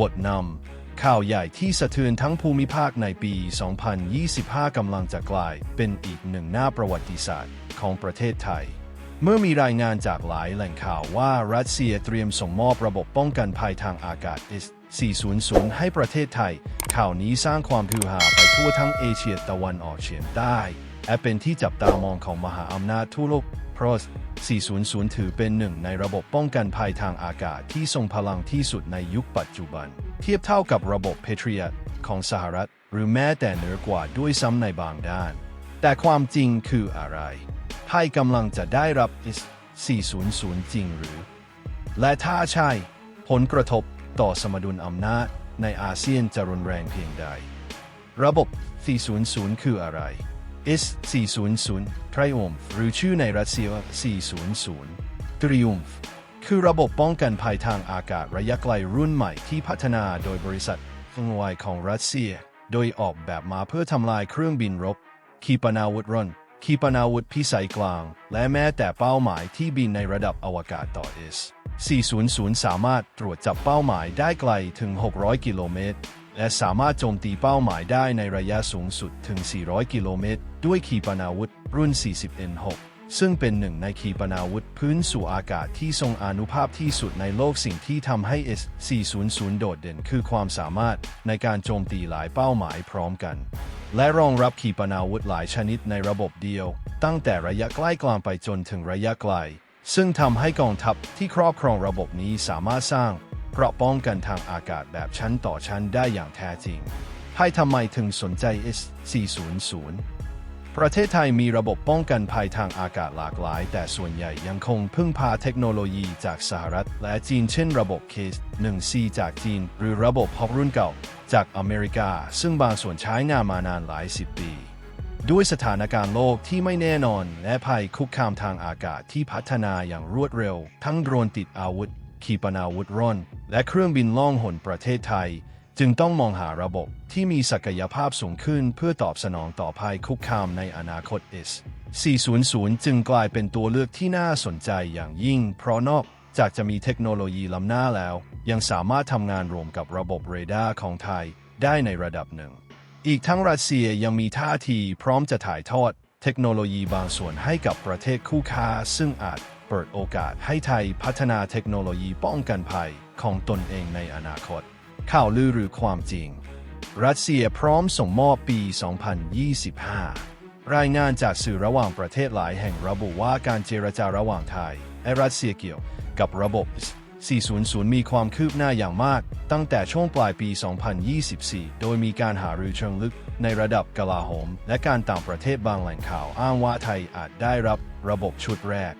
บทนำข่าวใหญ่ที่สะเทือนทั้งภูมิภาคในปี 2025 กำลังจะกลายเป็นอีกหนึ่งหน้าประวัติศาสตร์ของประเทศไทย เมื่อมีรายงานจากหลายแหล่งข่าวว่ารัสเซียเตรียมส่งมอบระบบป้องกันภัยทางอากาศ S-400 ให้ประเทศไทย ข่าวนี้สร้างความฮือฮาไปทั่วทั้งเอเชียตะวันออกเฉียงใต้และเป็นที่จับตามองของมหาอำนาจทั่วโลก เพราะ400 ถือเป็นหนึ่งในระบบป้องกันภัยทางอากาศที่ทรงพลังที่สุดในยุคปัจจุบัน เทียบเท่ากับระบบ Patriot ของสหรัฐ หรือแม้แต่เหนือกว่าด้วยซ้ำในบางด้าน แต่ความจริงคืออะไรไทยกำลังจะได้รับ S400 จริงหรือ และถ้าใช่ ผลกระทบต่อสมดุลอำนาจในอาเซียนจะรุนแรงเพียงใด ระบบ 400 คืออะไร S400 Triumph หรือชื่อในรัสเซียว่า 400 Triumph คือระบบป้องกันภัยทางอากาศระยะไกลรุ่นใหม่ที่พัฒนาโดยบริษัทฟงไวของรัสเซีย โดยออกแบบมาเพื่อทำลายเครื่องบินรบ ขีปนาวุธรอน ขีปนาวุธพิสัยกลาง และแม้แต่เป้าหมายที่บินในระดับอวกาศต่อ S 400 สามารถตรวจจับเป้าหมายได้ไกลถึง 600 กิโลเมตร และสามารถโจมตีเป้าหมายได้ในระยะสูงสุดถึง 400 กิโลเมตร ด้วยขีปนาวุธรุ่น 40N6 ซึ่งเป็นหนึ่งในขีปนาวุธพื้นสู่อากาศที่ทรงอนุภาพที่สุดในโลกสิ่งที่ทำให้ S400 โดดเด่นคือความสามารถในการโจมตีหลายเป้าหมายพร้อมกัน และรองรับขีปนาวุธหลายชนิดในระบบเดียว ตั้งแต่ระยะใกล้กลางไปจนถึงระยะไกล ซึ่งทำให้กองทัพที่ครอบครองระบบนี้สามารถสร้าง เกราะป้องกันทางอากาศแบบชั้นต่อชั้นได้อย่างแท้จริงไทยทำไมถึงสนใจ S400 ประเทศไทยมีระบบป้องกันภัยทางอากาศหลากหลาย แต่ส่วนใหญ่ยังคงพึ่งพาเทคโนโลยีจากสหรัฐ และจีนเช่นระบบ Case 1C จากจีน หรือระบบฮอกรุ่นเก่า จากอเมริกา ซึ่งบางส่วนใช้งานมานานหลายสิบปี ด้วยสถานการณ์โลกที่ไม่แน่นอน และภัยคุกคามทางอากาศที่พัฒนาอย่างรวดเร็ว ทั้งโดรนติดอาวุธ ขีปนาวุธร่อนและเครื่องบินล่องหนประเทศไทย จึงต้องมองหาระบบที่มีศักยภาพสูงขึ้นเพื่อตอบสนองต่อภัยคุกคามในอนาคต S 400 จึงกลายเป็นตัวเลือกที่น่าสนใจอย่างยิ่ง เพราะนอกจากจะมีเทคโนโลยีล้ำหน้าแล้ว ยังสามารถทำงานรวมกับระบบเรดาร์ของไทยได้ในระดับหนึ่ง อีกทั้งรัสเซียยังมีท่าทีพร้อมจะถ่ายทอดเทคโนโลยีบางส่วนให้กับประเทศคู่ค้า ซึ่งอาจ เปิดโอกาสให้ไทยพัฒนาเทคโนโลยีป้องกันภัยของตนเองในอนาคต ข่าวลือหรือความจริง รัสเซียพร้อมส่งมอบปี 2025 รายงานจากสื่อระหว่างประเทศหลายแห่งระบุว่าการเจรจาระหว่างไทยและรัสเซียเกี่ยวกับระบบ 400 มีความคืบหน้าอย่างมาก ตั้งแต่ช่วงปลายปี 2024 โดยมีการหารือเชิงลึกในระดับกลาโหม และการต่างประเทศบางแหล่งข่าวอ้างว่าไทยอาจได้รับระบบชุดแรก